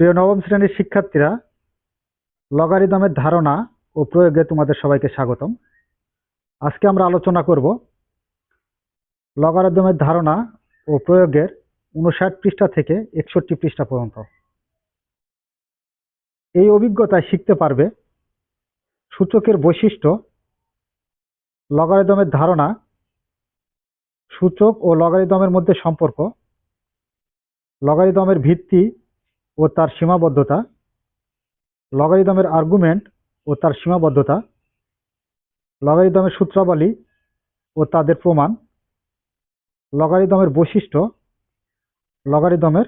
প্রিয় নবম শ্রেণির শিক্ষার্থীরা, লগারিদমের ধারণা ও প্রয়োগে তোমাদের সবাইকে স্বাগতম। আজকে আমরা আলোচনা করব লগারিদমের ধারণা ও প্রয়োগের উনষাট পৃষ্ঠা থেকে একষট্টি পৃষ্ঠা পর্যন্ত। এই অভিজ্ঞতায় শিখতে পারবে সূচকের বৈশিষ্ট্য, লগারিদমের ধারণা, সূচক ও লগারিদমের মধ্যে সম্পর্ক, লগারিদমের ভিত্তি ও তার সীমাবদ্ধতা লগারিদমের আর্গুমেন্ট ও তার সীমাবদ্ধতা লগারিদমের সূত্রাবলী ও তাদের প্রমাণ লগারিদমের বৈশিষ্ট্য লগারিদমের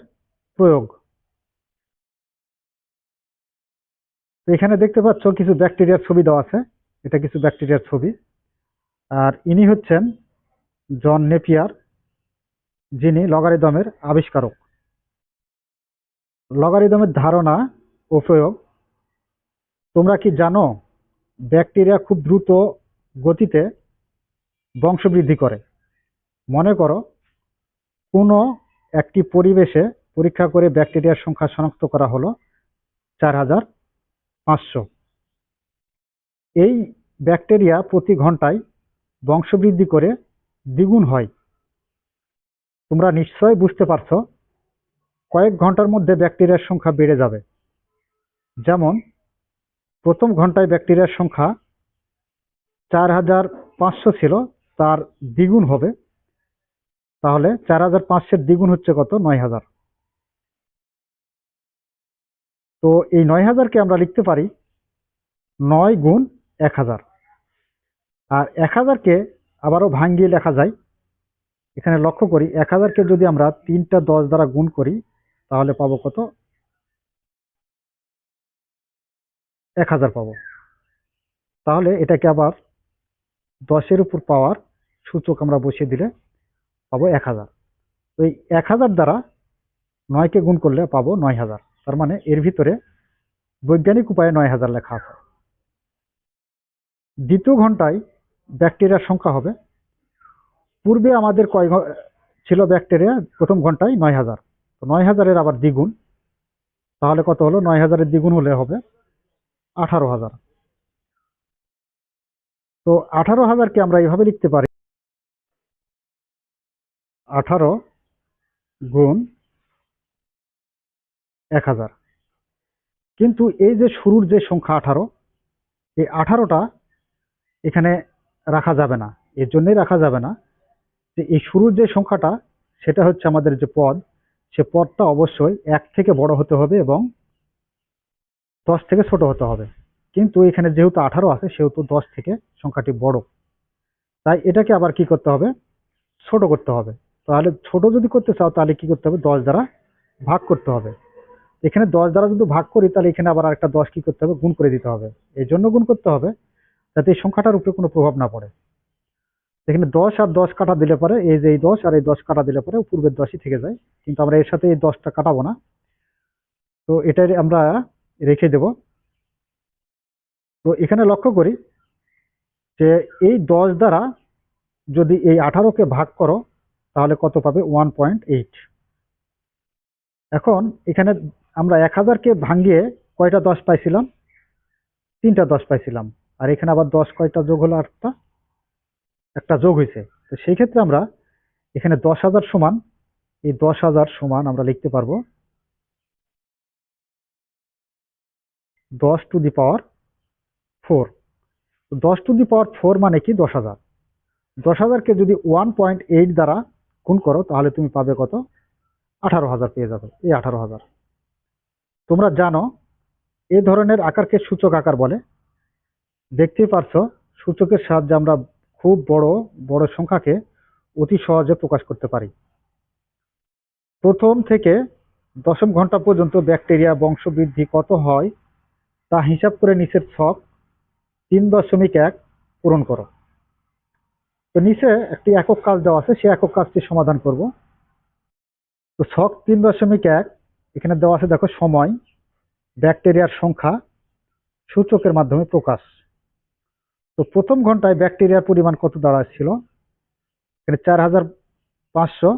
প্রয়োগ। এখানে দেখতে পাচ্ছ কিছু ব্যাকটেরিয়ার ছবি দেওয়া আছে, এটা কিছু ব্যাকটেরিয়ার ছবি। আর ইনি হচ্ছেন জন নেপিয়ার, যিনি লগারিদমের আবিষ্কারক। লগারিদমের ধারণা ও প্রয়োগ। তোমরা কি জানো, ব্যাকটেরিয়া খুব দ্রুত গতিতে বংশবৃদ্ধি করে। মনে করো, কোনো একটি পরিবেশে পরীক্ষা করে ব্যাকটেরিয়ার সংখ্যা শনাক্ত করা হলো চার হাজার পাঁচশো। এই ব্যাকটেরিয়া প্রতি ঘন্টায় বংশবৃদ্ধি করে দ্বিগুণ হয়। তোমরা নিশ্চয় বুঝতে পারছ কয়েক ঘণ্টার মধ্যে ব্যাকটেরিয়ার সংখ্যা বেড়ে যাবে। যেমন, প্রথম ঘন্টায় ব্যাকটেরিয়ার সংখ্যা চার হাজার পাঁচশো ছিল, তার দ্বিগুণ হবে। তাহলে চার হাজার পাঁচশোর দ্বিগুণ হচ্ছে কত? নয় হাজার। তো এই নয় হাজারকে আমরা লিখতে পারি নয় গুণ এক হাজার। আর এক হাজারকে আবারও ভাঙ্গিয়ে লেখা যায়। এখানে লক্ষ্য করি, এক হাজারকে যদি আমরা তিনটা দশ দ্বারা গুণ করি তাহলে পাবো কত? এক হাজার পাবো। তাহলে এটাকে আবার দশের উপর পাওয়ার সূচক আমরা বসিয়ে দিলে পাবো এক হাজার। এই এক হাজার দ্বারা নয়কে গুণ করলে পাবো নয় হাজার। তার মানে এর ভিতরে বৈজ্ঞানিক উপায়ে নয় হাজার লেখা আছে। দ্বিতীয় ঘন্টায় ব্যাকটেরিয়ার সংখ্যা হবে। পূর্বে আমাদের কয় ছিল ব্যাকটেরিয়া, প্রথম ঘন্টায় নয় হাজার। তো নয় হাজারের আবার দ্বিগুণ। তাহলে কত হলো? নয় হাজারের দ্বিগুণ হলে হবে আঠারো হাজার। তো আঠারো হাজারকে আমরা এইভাবে লিখতে পারি। আঠারো গুণ এক হাজার। কিন্তু এই যে শুরুর যে সংখ্যা আঠারো, এই আঠারোটা এখানে রাখা যাবে না। এর জন্যই রাখা যাবে না যে এই শুরুর যে সংখ্যাটা, সেটা হচ্ছে আমাদের যে পদ সে পদটা অবশ্যই এক থেকে বড় হতে হবে এবং দশ থেকে ছোট হতে হবে। কিন্তু এখানে যেহেতু আঠারো আছে, সেহেতু দশ থেকে সংখ্যাটি বড়। তাই এটাকে আবার কি করতে হবে? ছোট করতে হবে। তাহলে ছোট যদি করতে চাও, তাহলে কি করতে হবে? দশ দ্বারা ভাগ করতে হবে। এখানে দশ দ্বারা যদি ভাগ করি, তাহলে এখানে আবার একটা দশ কি করতে হবে? গুণ করে দিতে হবে। এই জন্য গুণ করতে হবে, যাতে এই সংখ্যাটার উপরে কোনো প্রভাব না পড়ে। এখানে দশ আর দশ কাটা দিলে পরে এই যে এই দশ আর এই দশ কাটা দিলে পরে পূর্বের দশই থেকে যায়। কিন্তু আমরা এর সাথে এই দশটা কাটাবো না। তো এটাই আমরা রেখে দেব। তো এখানে লক্ষ্য করি যে এই দশ দ্বারা যদি এই আঠারোকে ভাগ করো, তাহলে কত পাবে? ওয়ান পয়েন্ট এইট এখন এখানে আমরা এক হাজারকে ভাঙিয়ে কয়টা দশ পাইছিলাম? তিনটা দশ পাইছিলাম। আর এখানে আবার দশ কয়টা যোগ হলো আটটা? একটা যোগ হয়েছে। তো সেই ক্ষেত্রে আমরা এখানে দশ হাজার সমান, এই দশ হাজার সমান আমরা লিখতে পারব। দশ টু দি পাওয়ার ফোর। দশ টু দি পাওয়ার ফোর মানে কি? দশ হাজার। দশ হাজারকে যদি ওয়ান পয়েন্ট এইট দ্বারা গুণ করো, তাহলে তুমি পাবে কত? আঠারো হাজার পেয়ে যাবে, এই আঠারো হাজার। তোমরা জানো এই ধরনের আকারকে সূচক আকার বলে। দেখতেই পারছ, সূচকের সাহায্যে আমরা খুব বড় বড় সংখ্যাকে অতি সহজে প্রকাশ করতে পারি। প্রথম থেকে দশম ঘণ্টা পর্যন্ত ব্যাকটেরিয়া বংশবৃদ্ধি কত হয়, তা হিসাব করে নিচের ছক তিন দশমিক এক পূরণ করো। তো নিচে একটি একক কাজ দেওয়া আছে, সেই একক কাজটি সমাধান করব। তো ছক তিন দশমিক এক, এখানে দেওয়া আছে দেখো সময়, ব্যাকটেরিয়ার সংখ্যা সূচকের মাধ্যমে প্রকাশ। তো প্রথম ঘন্টায় ব্যাকটেরিয়ার পরিমাণ কত দাঁড়াচ্ছিল? এখানে চার হাজার পাঁচশো।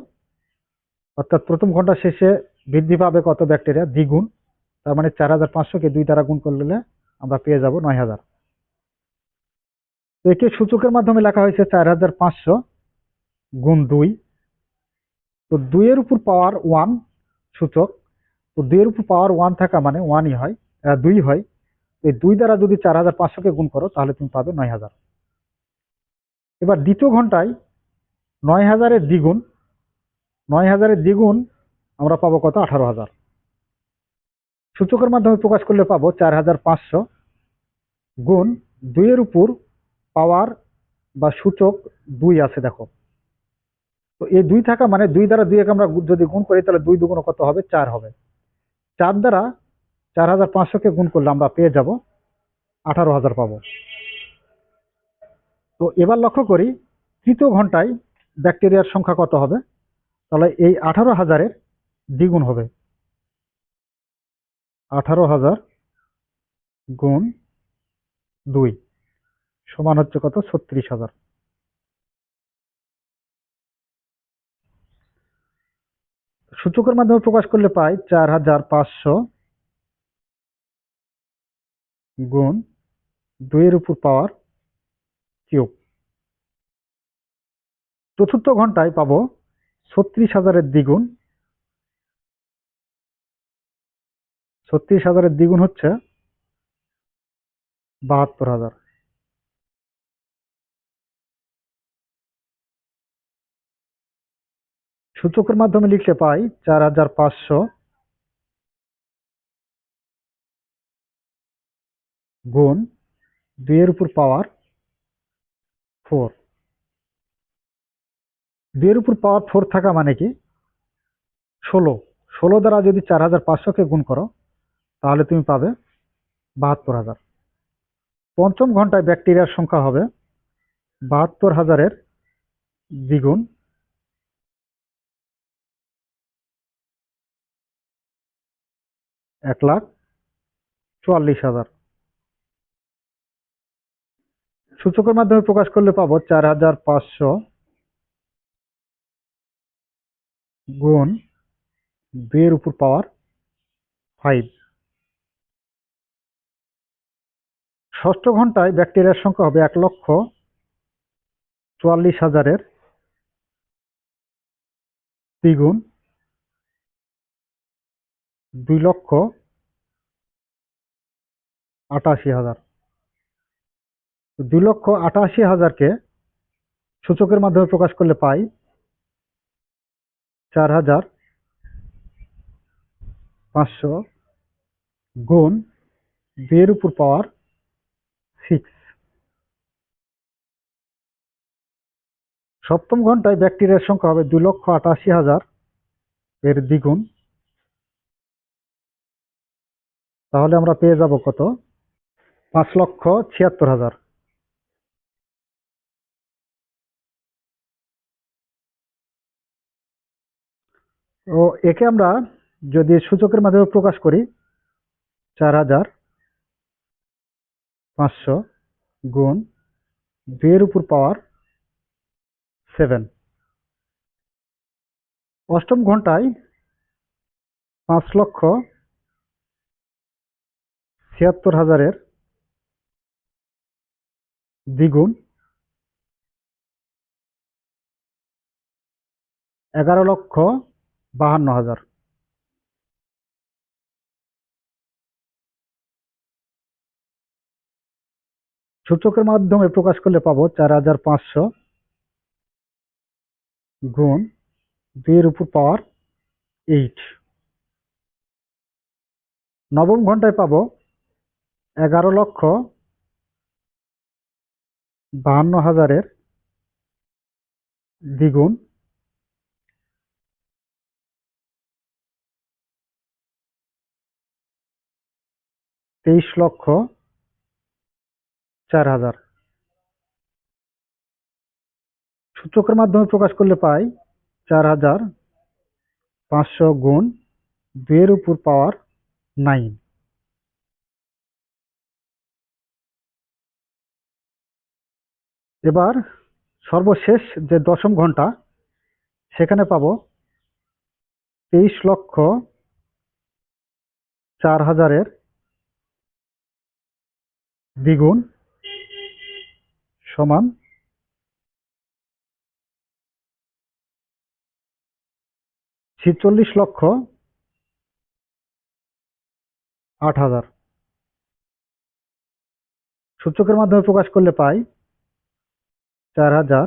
অর্থাৎ প্রথম ঘণ্টা শেষে বৃদ্ধি পাবে কত ব্যাকটেরিয়া? দ্বিগুণ। তার মানে চার হাজার পাঁচশোকে দুই দ্বারা গুণ করলে আমরা পেয়ে যাব নয় হাজার। তো একে সূচকের মাধ্যমে লেখা হয়েছে চার হাজার পাঁচশো গুণ দুই। তো দুইয়ের উপর পাওয়ার ওয়ান সূচক। তো দুইয়ের উপর পাওয়ার ওয়ান থাকা মানে ওয়ানই হয় দুই হয়। দুই দ্বারা যদি চার হাজার পাঁচশোকে গুণ করো, তাহলে তুমি পাবে নয় হাজার। এবার দ্বিতীয় ঘন্টায় নয় হাজারের দ্বিগুণ, নয় হাজারের দ্বিগুণ আমরা পাবো কত? আঠারো হাজার। সূচকের মাধ্যমে প্রকাশ করলে পাবো চার হাজার পাঁচশো গুণ দুইয়ের উপর পাওয়ার বা সূচক দুই আছে, দেখো। তো এই দুই থাকা মানে দুই দ্বারা দুইকে আমরা যদি গুণ করি, তাহলে দুই দুগুণ কত হবে? চার হবে। চার দ্বারা চার হাজার পাঁচশোকে গুণ করলে আমরা পেয়ে যাব আঠারো হাজার পাবো। তো এবার লক্ষ্য করি তৃতীয় ঘন্টায় ব্যাকটেরিয়ার সংখ্যা কত হবে? তাহলে এই আঠারো হাজারের দ্বিগুণ হবে। আঠারো হাজার গুণ দুই সমান হচ্ছে কত? ছত্রিশ হাজার। সূচকের মাধ্যমে প্রকাশ করলে পাই চার হাজার পাঁচশো গুণ দুইয়ের উপর পাওয়ার কিউব। চতুর্থ ঘন্টায় পাবো ছত্রিশ হাজারের দ্বিগুণ। ছত্রিশ হাজারের দ্বিগুণ হচ্ছে বাহাত্তর হাজার। সূচকের মাধ্যমে লিখতে পাই চার হাজার পাঁচশো গুণ দুইয়ের উপর পাওয়ার ফোর দুইয়ের উপর পাওয়ার ফোর থাকা মানে কি? ষোলো। ষোলো দ্বারা যদি চার হাজার পাঁচশোকে গুণ করো, তাহলে তুমি পাবে বাহাত্তর হাজার। পঞ্চম ঘন্টায় ব্যাকটেরিয়ার সংখ্যা হবে বাহাত্তর হাজারের দ্বিগুণ এক লাখ চুয়াল্লিশ হাজার। সূচকের মাধ্যমে প্রকাশ করলে পাবো চার হাজার পাঁচশো গুণ দুইয়ের উপর পাওয়ার ফাইভ। ষষ্ঠ ঘন্টায় ব্যাকটেরিয়ার সংখ্যা হবে এক লক্ষ চুয়াল্লিশ হাজারের দ্বিগুণ দুই লক্ষ আটাশি হাজার। দুই লক্ষ আটাশি হাজারকে সূচকের মাধ্যমে প্রকাশ করলে পাই চার হাজার পাঁচশো গুণ দুইয়ের উপর পাওয়ার সিক্স সপ্তম ঘন্টায় ব্যাকটেরিয়ার সংখ্যা হবে দুই লক্ষ আটাশি হাজার এর দ্বিগুণ। তাহলে আমরা পেয়ে যাব কত? পাঁচ লক্ষ ছিয়াত্তর হাজার। ও একে আমরা যদি সূচকের মাধ্যমে প্রকাশ করি, চার হাজার পাঁচশো গুণ দুইয়ের উপর পাওয়ার সেভেন। অষ্টম ঘন্টায় পাঁচ লক্ষ ছিয়াত্তর হাজারের দ্বিগুণ এগারো লক্ষ বাহান্ন হাজার। সূচকের মাধ্যমে প্রকাশ করলে পাবো চার হাজার পাঁচশো গুণ দুইয়ের উপর পাওয়ার এইট। নবম ঘন্টায় পাবো এগারো লক্ষ বাহান্ন হাজারের দ্বিগুণ তেইশ লক্ষ চার হাজার। সূচকের মাধ্যমে প্রকাশ করলে পাই চার হাজার পাঁচশো গুণ দুইয়ের উপর পাওয়ার নাইন। এবার সর্বশেষ যে দশম ঘণ্টা, সেখানে পাবো তেইশ লক্ষ চার হাজারের দ্বিগুণ সমান ছিচল্লিশ লক্ষ আট হাজার। সূচকের মাধ্যমে প্রকাশ করলে পাই চার হাজার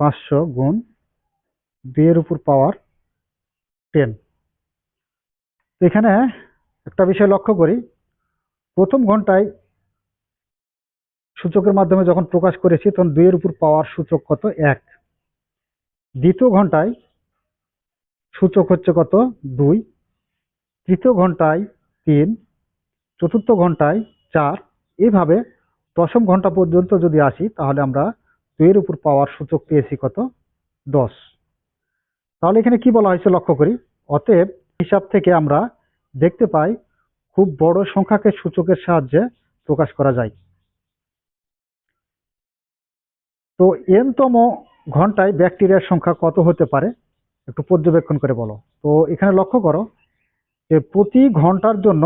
পাঁচশো গুণ দুইয়ের উপর পাওয়ার টেন। এখানে একটা বিষয় লক্ষ্য করি। প্রথম ঘন্টায় সূচকের মাধ্যমে যখন প্রকাশ করেছি, তখন দুইয়ের উপর পাওয়ার সূচক কত? এক। দ্বিতীয় ঘন্টায় সূচক হচ্ছে কত? দুই। তৃতীয় ঘন্টায় তিন। চতুর্থ ঘন্টায় চার। এইভাবে দশম ঘণ্টা পর্যন্ত যদি আসি, তাহলে আমরা দুইয়ের উপর পাওয়ার সূচক পেয়েছি কত? দশ। তাহলে এখানে কি বলা হয়েছে লক্ষ্য করি? অতএব হিসাব থেকে আমরা দেখতে পাই খুব বড় সংখ্যাকে সূচকের সাহায্যে প্রকাশ করা যায়। তো এনতম ঘন্টায় ব্যাকটেরিয়ার সংখ্যা কত হতে পারে? একটু পর্যবেক্ষণ করে বলো। তো এখানে লক্ষ্য করো যে প্রতি ঘণ্টার জন্য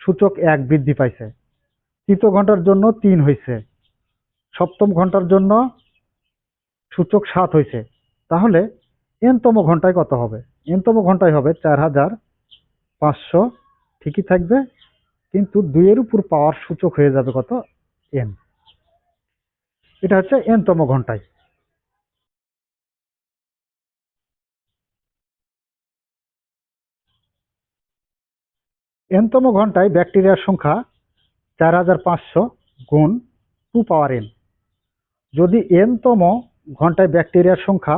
সূচক এক বৃদ্ধি পাইছে। তৃতীয় ঘণ্টার জন্য তিন হয়েছে সপ্তম ঘণ্টার জন্য সূচক সাত হয়েছে তাহলে এনতম ঘন্টায় কত হবে? এনতম ঘন্টায় হবে চার হাজার পাঁচশো ঠিকই থাকবে, কিন্তু দুইয়ের উপর পাওয়ার সূচক হয়ে যাবে কত? এন এটা হচ্ছে এনতম ঘন্টায়। এনতম ঘন্টায় ব্যাকটেরিয়ার সংখ্যা চার হাজার পাঁচশো গুণ টু পাওয়ার এন যদি এনতম ঘন্টায় ব্যাকটেরিয়ার সংখ্যা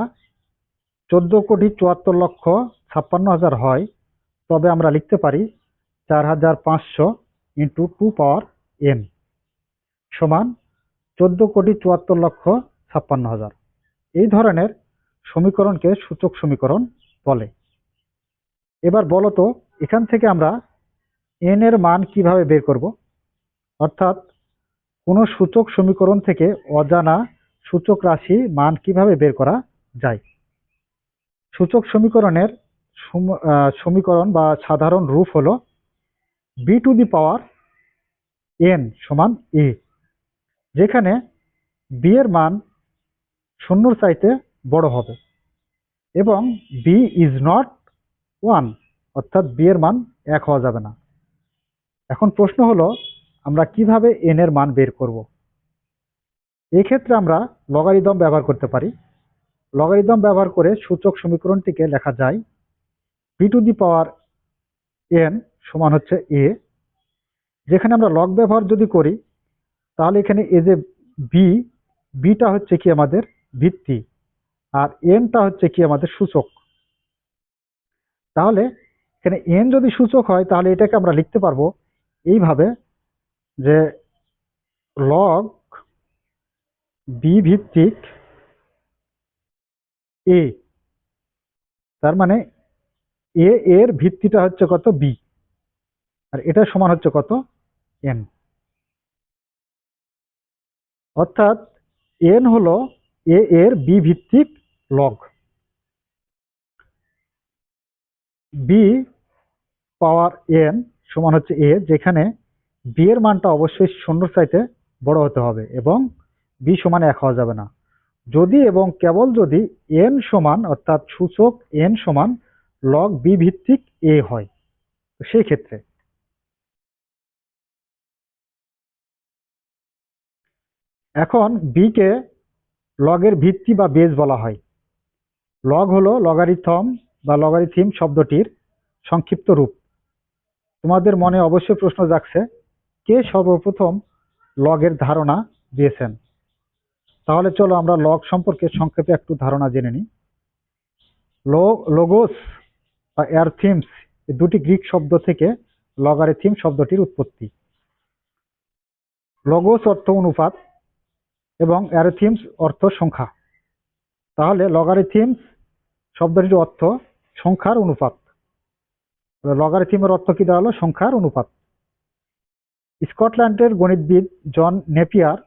চোদ্দ কোটি চুয়াত্তর লক্ষ ছাপ্পান্ন হাজার হয়, তবে আমরা লিখতে পারি চার হাজার পাঁচশো ইন্টু টু পাওয়ার এন সমান চোদ্দ কোটি চুয়াত্তর লক্ষ ছাপ্পান্ন হাজার। এই ধরনের সমীকরণকে সূচক সমীকরণ বলে। এবার বলো তো, এখান থেকে আমরা এন এর মান কীভাবে বের করব? অর্থাৎ কোনো সূচক সমীকরণ থেকে অজানা সূচক রাশি মান কীভাবে বের করা যায়? সূচক সমীকরণের সমীকরণ বা সাধারণ রূপ হলো B to the power N সমান এ যেখানে বি এর মান শূন্যর চাইতে বড় হবে এবং বি ইজ নট ওয়ান অর্থাৎ বি এর মান এক হওয়া যাবে না। এখন প্রশ্ন হলো, আমরা কীভাবে এন এর মান বের করব? এক্ষেত্রে আমরা লগারিদম ব্যবহার করতে পারি। লগারিদম ব্যবহার করে সূচক সমীকরণটিকে লেখা যায় B to the power N সমান হচ্ছে এ যেখানে আমরা লগ ব্যবহার যদি করি, তাহলে এখানে এ যে বি বিটা হচ্ছে কি আমাদের ভিত্তি, আর এনটা হচ্ছে কি আমাদের সূচক। তাহলে এখানে এন যদি সূচক হয়, তাহলে এটাকে আমরা লিখতে পারব এইভাবে যে লগ বি ভিত্তিক এ তার মানে এ এর ভিত্তিটা হচ্ছে কত বি আর এটা সমান হচ্ছে কত? এন অর্থাৎ এন হলো এ এর বি ভিত্তিক লগ বি পাওয়ার এন সমান হচ্ছে এ যেখানে বি এর মানটা অবশ্যই শূন্যর চাইতে বড় হতে হবে এবং বি সমান এক হওয়া যাবে না। যদি এবং কেবল যদি এন সমান, অর্থাৎ সূচক এন সমান লগ বি ভিত্তিক এ হয় সেই ক্ষেত্রে এখন বিকে লগের ভিত্তি বা বেজ বলা হয়। লগ হলো লগারিথম বা লগারিথিম শব্দটির সংক্ষিপ্ত রূপ। তোমাদের মনে অবশ্যই প্রশ্ন জাগছে, কে সর্বপ্রথম লগের ধারণা দিয়েছেন? তাহলে চলো আমরা লগ সম্পর্কে সংক্ষেপে একটু ধারণা জেনে নিই। লোগোস বা এয়ারথিমস এই দুটি গ্রিক শব্দ থেকে লগারিথিম শব্দটির উৎপত্তি। লগোস অর্থ অনুপাত এবং অ্যারোথিমস অর্থ সংখ্যা। তাহলে লগারিথিমস শব্দটির অর্থ সংখ্যার অনুপাত। লগারিথিমের অর্থ কি দাঁড়াল? সংখ্যার অনুপাত। স্কটল্যান্ডের গণিতবিদ জন নেপিয়ার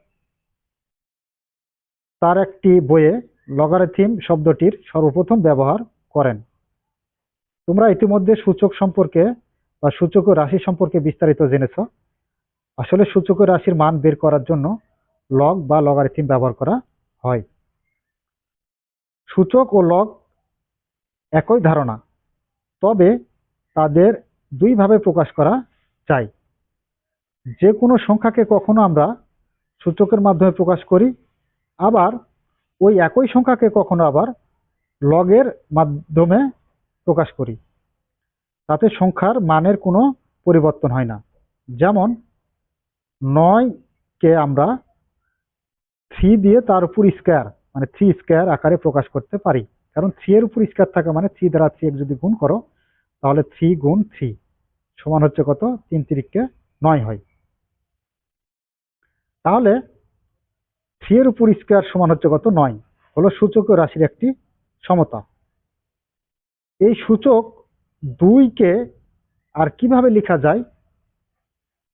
তার একটি বইয়ে লগারিথিম শব্দটির সর্বপ্রথম ব্যবহার করেন। তোমরা ইতিমধ্যে সূচক সম্পর্কে বা সূচক রাশি সম্পর্কে বিস্তারিত জেনেছ। আসলে সূচক রাশির মান বের করার জন্য লগ বা লগারিথম ব্যবহার করা হয়। সূচক ও লগ একই ধারণা, তবে তাদের দুইভাবে প্রকাশ করা যায়। যে কোনো সংখ্যাকে কখনো আমরা সূচকের মাধ্যমে প্রকাশ করি, আবার ওই একই সংখ্যাকে কখনো আবার লগের মাধ্যমে প্রকাশ করি। তাতে সংখ্যার মানের কোনো পরিবর্তন হয় না। যেমন নয়কে আমরা থ্রি দিয়ে তার উপর স্কোয়ার মানে থ্রি স্কোয়ার আকারে প্রকাশ করতে পারি। কারণ থ্রি এর উপর স্কোয়ার থাকে মানে থ্রি দ্বারা থ্রি এক যদি গুণ করো, তাহলে থ্রি গুণ থ্রি সমান হচ্ছে কত? তিন তিরিককে নয় হয়। তাহলে থ্রি এর উপর স্কোয়ার সমান হচ্ছে কত? নয়। হলো সূচক রাশির একটি সমতা। এই সূচক দুইকে আর কীভাবে লেখা যায়?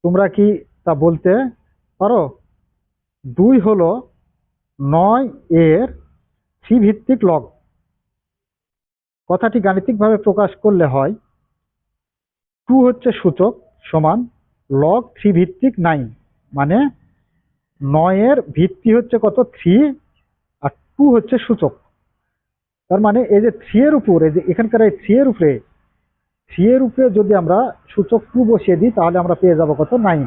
তোমরা কি তা বলতে পারো? দুই হল নয় এর থ্রি ভিত্তিক লগ। কথাটি গাণিতিকভাবে প্রকাশ করলে হয়, টু হচ্ছে সূচক সমান লগ থ্রি ভিত্তিক নাইন মানে নয়ের ভিত্তি হচ্ছে কত? থ্রি, আর টু হচ্ছে সূচক। তার মানে এই যে থ্রি এর উপর, এই যে এখানকার এই থ্রি এর উপরে, থ্রি এর উপরে যদি আমরা সূচক টু বসিয়ে দিই, তাহলে আমরা পেয়ে যাব কত? নাইন।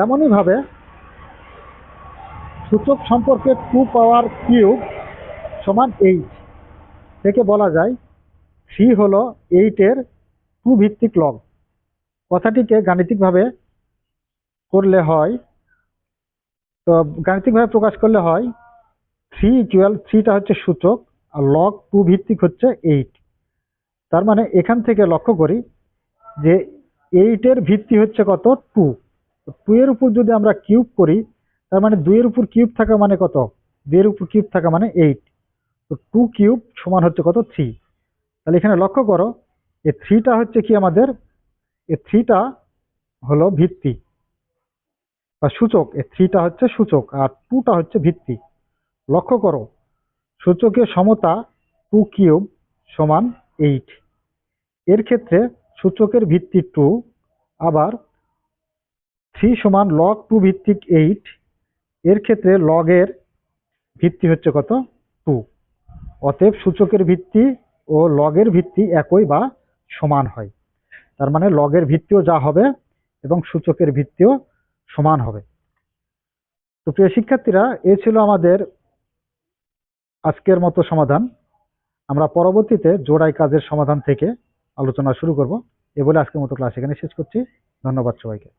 তেমনই ভাবে সূচক সম্পর্কে টু পাওয়ার কিউব সমান এইট। থেকে বলা যায় থ্রি হল এইটের টু ভিত্তিক লগ কথাটিকে গাণিতিকভাবে করলে হয়, তো গাণিতিকভাবে প্রকাশ করলে হয় থ্রি ইকুয়াল থ্রিটা হচ্ছে সূচক আর লগ টু ভিত্তিক হচ্ছে এইট। তার মানে এখান থেকে লক্ষ্য করি যে এইটের ভিত্তি হচ্ছে কত? টু। টু এর উপর যদি আমরা কিউব করি, তার মানে দুইয়ের উপর কিউব থাকা মানে কত? দুইয়ের উপর কিউব থাকা মানে এইট। তো টু কিউব সমান হচ্ছে কত? থ্রি। তাহলে এখানে লক্ষ্য করো, এই থ্রিটা হচ্ছে কি আমাদের? এই থ্রিটা হলো ভিত্তি বা সূচক। এই থ্রিটা হচ্ছে সূচক আর টুটা হচ্ছে ভিত্তি। লক্ষ্য করো, সূচকের সমতা টু কিউব সমান এইট। এর ক্ষেত্রে সূচকের ভিত্তি টু, আবার থ্রি সমান লগ টু ভিত্তিক এইট এর ক্ষেত্রে লগের ভিত্তি হচ্ছে কত টু অতএব সূচকের ভিত্তি ও লগের ভিত্তি একই বা সমান হয়। তার মানে লগের ভিত্তিও যা হবে এবং সূচকের ভিত্তিও সমান হবে। তো প্রিয় শিক্ষার্থীরা, এ ছিল আমাদের আজকের মতো সমাধান। আমরা পরবর্তীতে জোড়াই কাজের সমাধান থেকে আলোচনা শুরু করব। এ বলে আজকের মতো ক্লাস এখানে শেষ করছি। ধন্যবাদ সবাইকে।